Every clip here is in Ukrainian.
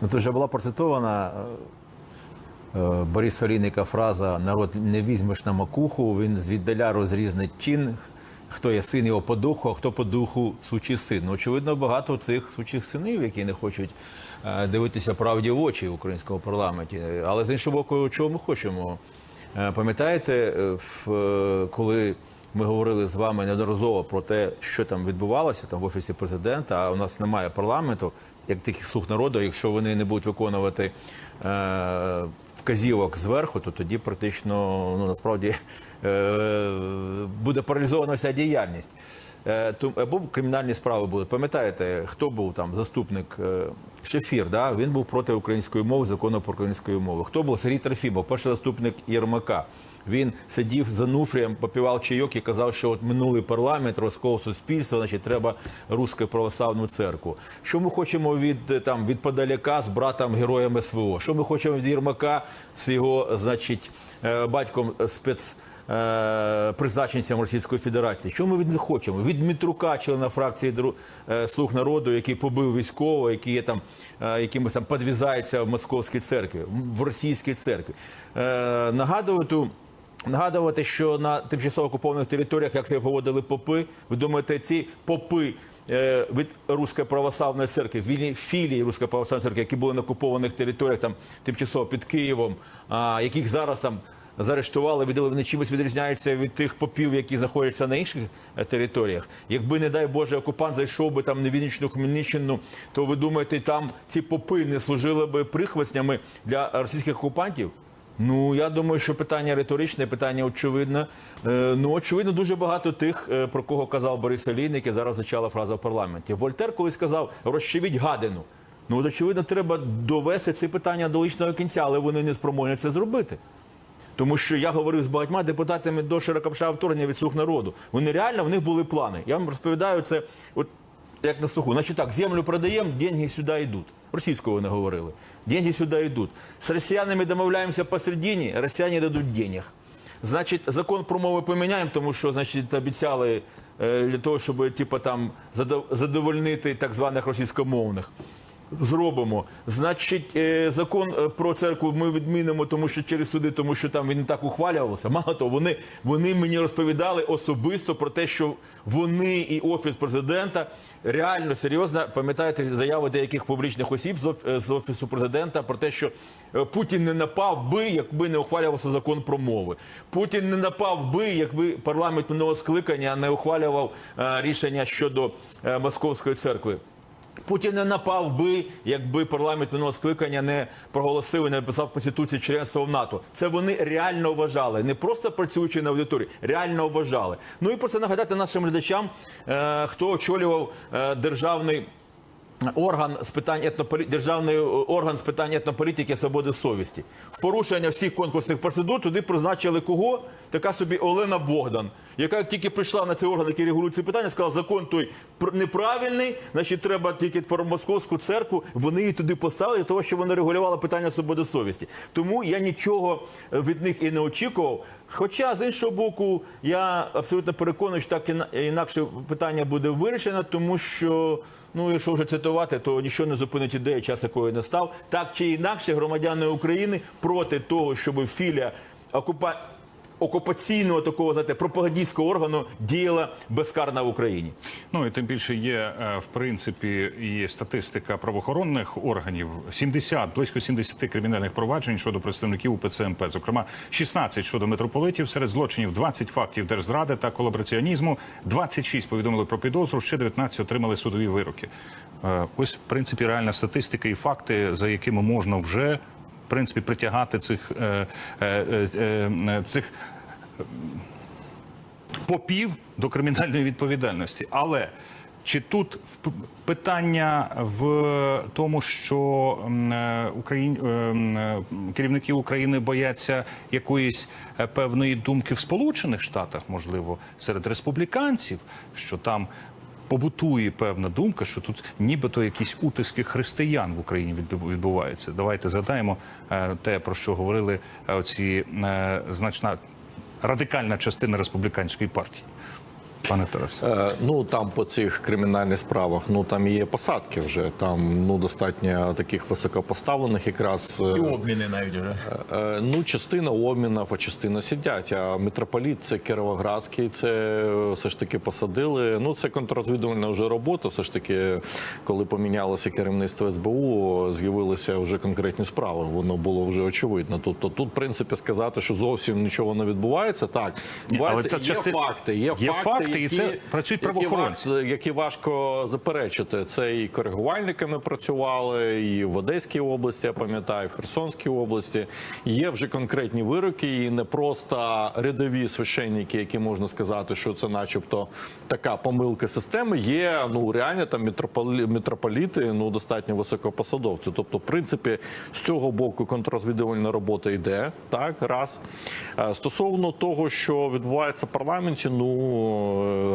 Ну, тут вже була процитована е, е, Олійника фраза Народ не візьмеш на макуху, він звіддаля розрізнить чин, хто є син його по духу, а хто по духу сучий син. Ну, очевидно, багато цих сучих синів, які не хочуть е, дивитися правді в очі в українському парламенті. Але з іншого боку, чого ми хочемо? Е, Пам'ятаєте, коли ми говорили з вами неодноразово про те, що там відбувалося там в офісі президента, а у нас немає парламенту, як таких слуг народу, якщо вони не будуть виконувати е, вказівок зверху, то тоді практично ну насправді е, буде паралізована вся діяльність. Е, Або кримінальні справи були. Пам'ятаєте, хто був там заступник е, Шефір? Да? Він був проти української мови, закону про українську мову. Хто був Сергій Трофімов, перший заступник Єрмака. Він сидів за Нуфрієм, попівав чайок і казав, що от минулий парламент розкол суспільства, значить, треба руську православну церкву. Що ми хочемо від е, там від Подаляка з братом героєм СВО? Що ми хочемо від Єрмака з його, значить, батьком спец. Е, Призначенцям Російської Федерації, що ми від них хочемо? Від Дмитрука, члена фракції е, Слуг народу, який побив військового, який є там е, якимось там підвізається в московській церкві, в російській церкві. Нагадувати Нагадувати, що на тимчасово окупованих територіях, як себе поводили попи, ви думаєте, ці попи від Руської православної церкви, вільні філії Руської православної церкви, які були на окупованих територіях, там тимчасово під Києвом, а яких зараз там заарештували, видали, вони чимось відрізняються від тих попів, які знаходяться на інших е, територіях. Якби, не дай Боже, окупант зайшов би там на Вінничну Хмельниччину, то ви думаєте, там ці попи не служили би прихвостнями для російських окупантів? Ну, я думаю, що питання риторичне, питання очевидне. Е, ну, очевидно, дуже багато тих, е, про кого казав Борис Олійник, і зараз звучала фраза в парламенті. Вольтер колись сказав, розчевіть гадину. Ну, от, очевидно, треба довести ці питання до лічного кінця, але вони не спроможні це зробити. Тому що я говорив з багатьма депутатами до широкопшого вторгнення від слуг народу. Вони реально в них були плани. Я вам розповідаю це, от як на слуху. Значить так, землю продаємо, деньги сюди йдуть. Російською вони говорили. Деньги сюди йдуть. З росіянами домовляємося посередині, росіяни дадуть денег. Значить, закон про мови поміняємо, тому що значить, обіцяли е, для того, щоб типу, там задовольнити так званих російськомовних. Зробимо. Значить, е, закон е, про церкву ми відмінимо, тому що через суди, тому що там він не так ухвалювався. Мало того, вони, вони мені розповідали особисто про те, що вони і офіс президента реально серйозно пам'ятаєте заяви деяких публічних осіб е, з офісу президента про те, що Путін не напав би, якби не ухвалювався закон про мови. Путін не напав би, якби парламент минулого скликання не ухвалював рішення щодо московської церкви. Путін не напав би, якби парламент минулого скликання не проголосив і не написав в конституції членство в НАТО. Це вони реально вважали, не просто працюючи на аудиторії, реально вважали. Ну і просто нагадати нашим глядачам, е, хто очолював е, державний. Орган з питань етнополі... державний орган з питань етнополітики свободи совісті. В порушення всіх конкурсних процедур туди призначили кого? Така собі Олена Богдан, яка тільки прийшла на цей орган, який регулює ці питання, сказала, закон той неправильний, значить треба тільки про московську церкву. Вони її туди послали для того, щоб вона регулювала питання свободи совісті. Тому я нічого е, від них і не очікував. Хоча з іншого боку, я абсолютно переконаний, що так інакше питання буде вирішено, тому що. Ну, якщо вже цитувати, то нічого не зупинить ідея, час якої не став. Так чи інакше, громадяни України проти того, щоб філія окупа... окупаційного такого знаєте, пропагандистського органу діяла безкарно в Україні. Ну і тим більше є е, в принципі і статистика правоохоронних органів. 70, близько 70 кримінальних проваджень щодо представників УПЦ МП. Зокрема, 16 щодо митрополитів. Серед злочинів 20 фактів держзради та колабораціонізму. 26 повідомили про підозру. Ще 19 отримали судові вироки. Е, Ось в принципі реальна статистика і факти, за якими можна вже принципі притягати цих е, е, е, цих попів до кримінальної відповідальності. Але чи тут питання в тому, що Україн... керівники України бояться якоїсь певної думки в Сполучених Штатах, можливо, серед республіканців, що там побутує певна думка, що тут нібито якісь утиски християн в Україні відбу- відбуваються. Давайте згадаємо е, те, про що говорили е, оці е, значна радикальна частина республіканської партії. Пане Тарасе? Е, Ну там по цих кримінальних справах, ну там є посадки вже. Там ну достатньо таких високопоставлених, якраз е, І обміни навіть вже. Е, Ну, частина обмінів, а частина сидять. А митрополіт це Кіровоградський, це все ж таки посадили. Ну, це контррозвідувальна вже робота. Все ж таки, коли помінялося керівництво СБУ, з'явилися вже конкретні справи. Воно було вже очевидно. Тобто тут, в принципі, сказати, що зовсім нічого не відбувається. Так, відбувається. але це є части- факти. Є, є факти, факти, і це працюють які правоохоронці. варто- які важко заперечити. Це і коригувальниками працювали, і в Одеській області, я пам'ятаю, в Херсонській області. Є вже конкретні вироки, і не просто рядові священники, які можна сказати, що це, начебто, така помилка системи. Є ну реально там митрополі, митрополіти, ну достатньо високопосадовці. Тобто, в принципі, з цього боку контррозвідувальна робота йде. Так, раз Е, стосовно того, що відбувається в парламенті, ну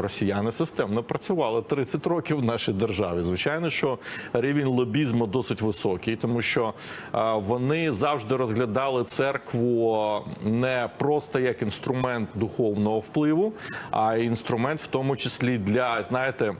росіяни системно працювали 30 років в нашій державі. Звичайно, що рівень лобізму досить високий, тому що е, вони завжди розглядали церкву не просто як інструмент духовного впливу, а інструмент, в тому числі для знаєте.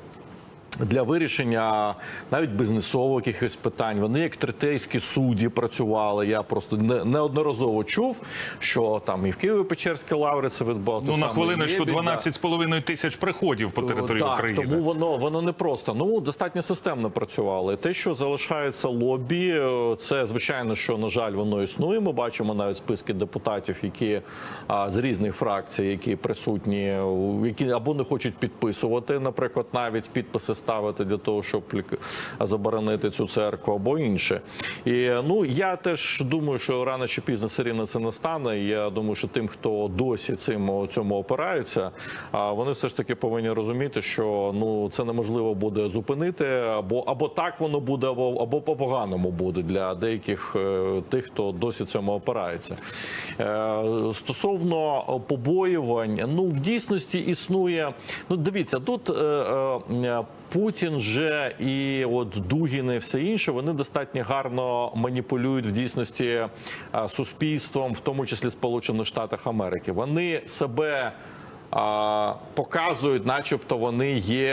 Для вирішення навіть бізнесових якихось питань вони як третейські судді працювали. Я просто не- неодноразово чув, що там і в Києво-Печерській лаврі це відбувалося. Ну на хвилиночку Єбідь, да. 12,5 тисяч приходів по території так, України. Тому воно воно не просто. Ну достатньо системно працювало. І Те, що залишається лобі, е, це звичайно, що на жаль, воно існує. Ми бачимо навіть списки депутатів, які а, з різних фракцій, які присутні, які або не хочуть підписувати, наприклад, навіть підписи ставити для того, щоб заборонити цю церкву, або інше. І ну я теж думаю, що рано чи пізно все це не стане. І Я думаю, що тим, хто досі цим цьому опираються, а вони все ж таки повинні розуміти, що ну це неможливо буде зупинити, або або так воно буде, або або по поганому буде для деяких е, тих, хто досі цьому опирається. Е, стосовно побоювань, ну в дійсності існує. Ну дивіться, тут. Е, е, Путін же і от Дугін і все інше, вони достатньо гарно маніпулюють в дійсності е, суспільством, в тому числі Сполучених Штатах Америки. Вони себе показують, начебто вони є,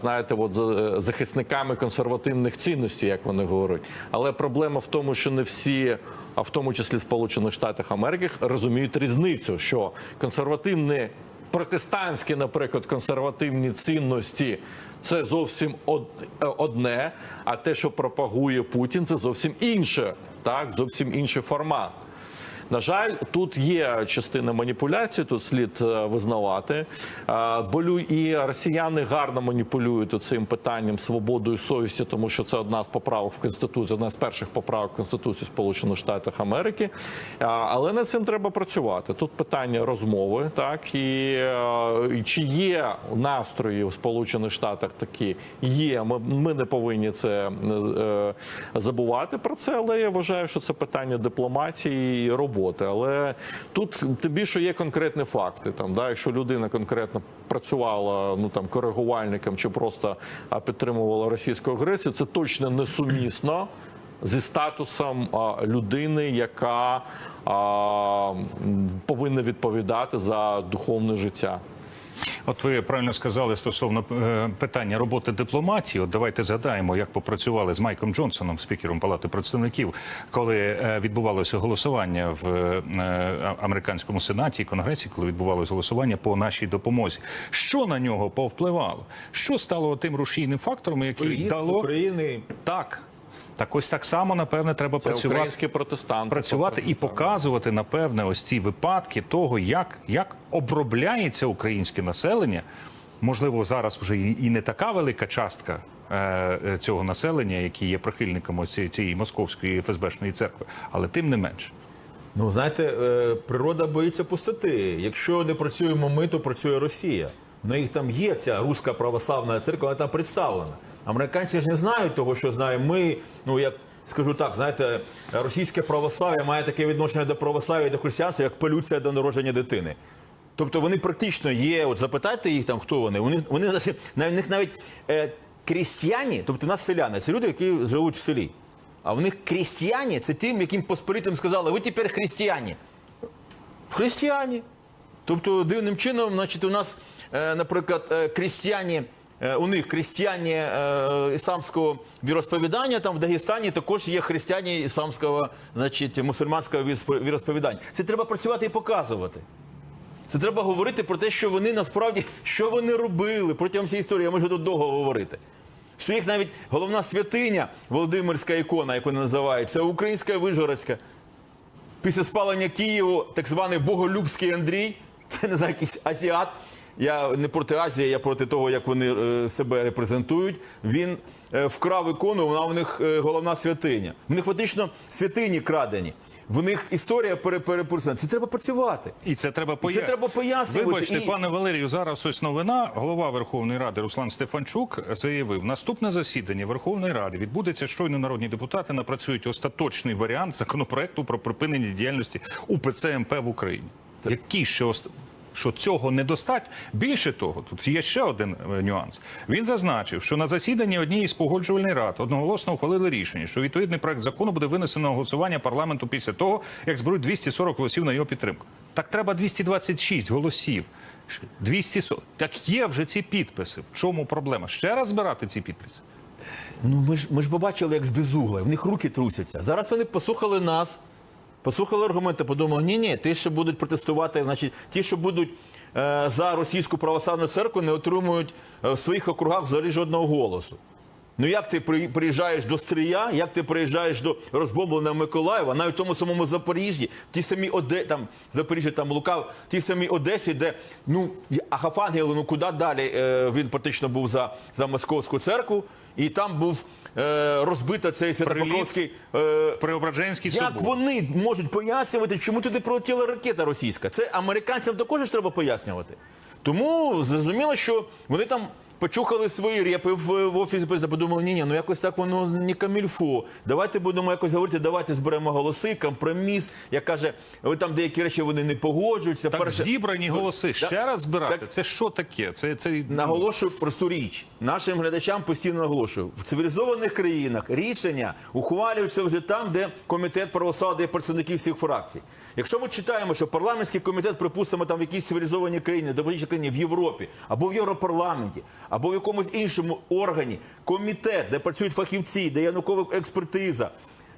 знаєте, от за- захисниками консервативних цінностей, як вони говорять. Але проблема в тому, що не всі, а в тому числі Сполучених Штатах Америки, розуміють різницю, що консервативні протестантські, наприклад, консервативні цінності це зовсім е, одне, а те, що пропагує Путін, це зовсім інше, так, зовсім інший формат. На жаль, тут є частина маніпуляцій, тут слід е, визнавати. Е, Болю і росіяни гарно маніпулюють цим питанням свободою совісті, тому що це одна з поправок в конституції, одна з перших поправок конституції Сполучених Штатів Америки. Е, Але над цим треба працювати. Тут питання розмови, так і, чи є настрої в Сполучених Штатах такі? Є. Ми, ми не повинні це забувати про це, але я вважаю, що це питання дипломатії і роботи. Але тут тим більше є конкретні факти. Там, да, якщо людина конкретно працювала ну там коригувальником чи просто підтримувала російську агресію, це точно несумісно зі статусом а, людини, яка а, повинна відповідати за духовне життя. От ви правильно сказали стосовно е, питання роботи дипломатії. От давайте згадаємо, як попрацювали з Майком Джонсоном, спікером Палати представників, коли е, відбувалося голосування в е, американському сенаті і конгресі, коли відбувалося голосування по нашій допомозі. Що на нього повпливало? Що стало тим рушійним фактором, який Приїзд дало України так? Так ось так само, напевне, треба Це працювати протестанти. працювати і показувати напевне ось ці випадки того, як, як обробляється українське населення. Можливо, зараз вже і і не така велика частка е, е, цього населення, які є прихильниками цієї, цієї московської ФСБшної церкви, але тим не менше. Ну, знаєте, е, природа боїться пустоти. Якщо не працюємо ми, то працює Росія. В них там є ця руська православна церква, вона там представлена. Американці ж не знають того, що знаємо ми. Ну як скажу так, знаєте, російське православ'я має таке відношення до православ'я і до християнства, як полюція до народження дитини. Тобто вони практично є. От запитайте їх там, хто вони. Вони вони навіть- на них навіть е, крістіяні, тобто в нас селяни, це люди, які живуть в селі. А в них крістіяні це тим, яким посполітим сказали, ви тепер християні. Християні. Тобто, дивним чином, значить, у нас е, наприклад, е, крістяні. Е, У них християні е, ісламського віросповідання, там в Дагестані також є християні ісламського, значить, мусульманського віросп- віросповідання. Це треба працювати і показувати. Це треба говорити про те, що вони насправді що вони робили протягом всієї історії. Я можу тут довго говорити. Що їх навіть головна святиня, Володимирська ікона, яку називають, українська Вижгородська. Після спалення Києву, так званий Боголюбський Андрій, це не знаю, якийсь азіат. Я не проти Азії, я проти того, як вони е, себе репрезентують. Він е, вкрав ікону, вона в них е, головна святиня. В них фактично святині крадені. В них історія пере- Це треба працювати. І це треба пояснити. треба пояснювати. Вибачте, І- пане Валерію, зараз ось новина. Голова Верховної Ради Руслан Стефанчук заявив, наступне засідання Верховної Ради відбудеться щойно народні депутати напрацюють остаточний варіант законопроекту про припинення діяльності УПЦ МП в Україні. Який ще ост... що цього недостатньо? Більше того, тут є ще один е, нюанс. Він зазначив, що на засіданні однієї з погоджувальних рад одноголосно ухвалили рішення, що відповідний проект закону буде винесено на голосування парламенту після того, як зберуть 240 голосів на його підтримку. Так треба 226 голосів. 240. Так є вже ці підписи. В чому проблема? Ще раз збирати ці підписи? Ну ми ж ми ж побачили, як з безугла. В них руки трусяться. Зараз вони послухали нас, послухали аргументи, подумали, ні, ні, ті, що будуть протестувати, значить, ті, що будуть е, за російську православну церкву, не отримують е, в своїх округах взагалі жодного голосу. Ну як ти приїжджаєш до Стрия, як ти приїжджаєш до розбомбленого Миколаєва, навіть в тому самому Запоріжжі, ті самі Оде, там Запоріжжя, там Лука, ті самі Одесі, де ну Агафангел, ну куди далі е, він практично був за, за московську церкву, і там був е, розбито цей Святопокровський. Е, Преображенський як собор. вони можуть пояснювати, чому туди пролетіла ракета російська? Це американцям також ж треба пояснювати. Тому зрозуміло, що вони там почухали свої репи в, в офісі президента, подумали, ні, ні, ну якось так воно не камільфо. Давайте будемо якось говорити, давайте зберемо голоси, компроміс. Як каже, ви там деякі речі вони не погоджуються. Так Перше- зібрані голоси. Ще раз збирати. Так. Це що таке? Це, це... Наголошую просту річ. Нашим глядачам постійно наголошую. В цивілізованих країнах рішення ухвалюються вже там, де комітет правосуддя представників всіх фракцій. Якщо ми читаємо, що парламентський комітет, припустимо, там в якійсь цивілізованій країні, демократичній країні в Європі, або в Європарламенті, або в якомусь іншому органі, комітет, де працюють фахівці, де є наукова експертиза.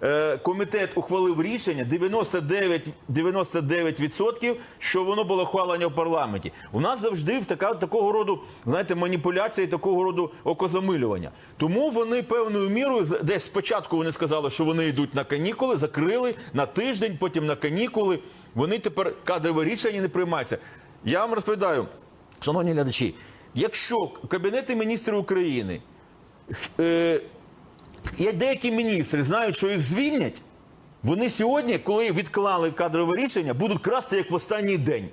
е, Комітет ухвалив рішення 99%, 99% що воно було ухвалення в парламенті. У нас завжди в така, такого роду, знаєте, маніпуляції, такого роду окозамилювання. Тому вони певною мірою десь спочатку вони сказали, що вони йдуть на канікули, закрили на тиждень, потім на канікули. Вони тепер кадрове рішення не приймаються. Я вам розповідаю, шановні глядачі, якщо Кабінети міністрів України е, Є деякі міністри знають, що їх звільнять. Вони сьогодні, коли відклали кадрове рішення, будуть красти як в останній день.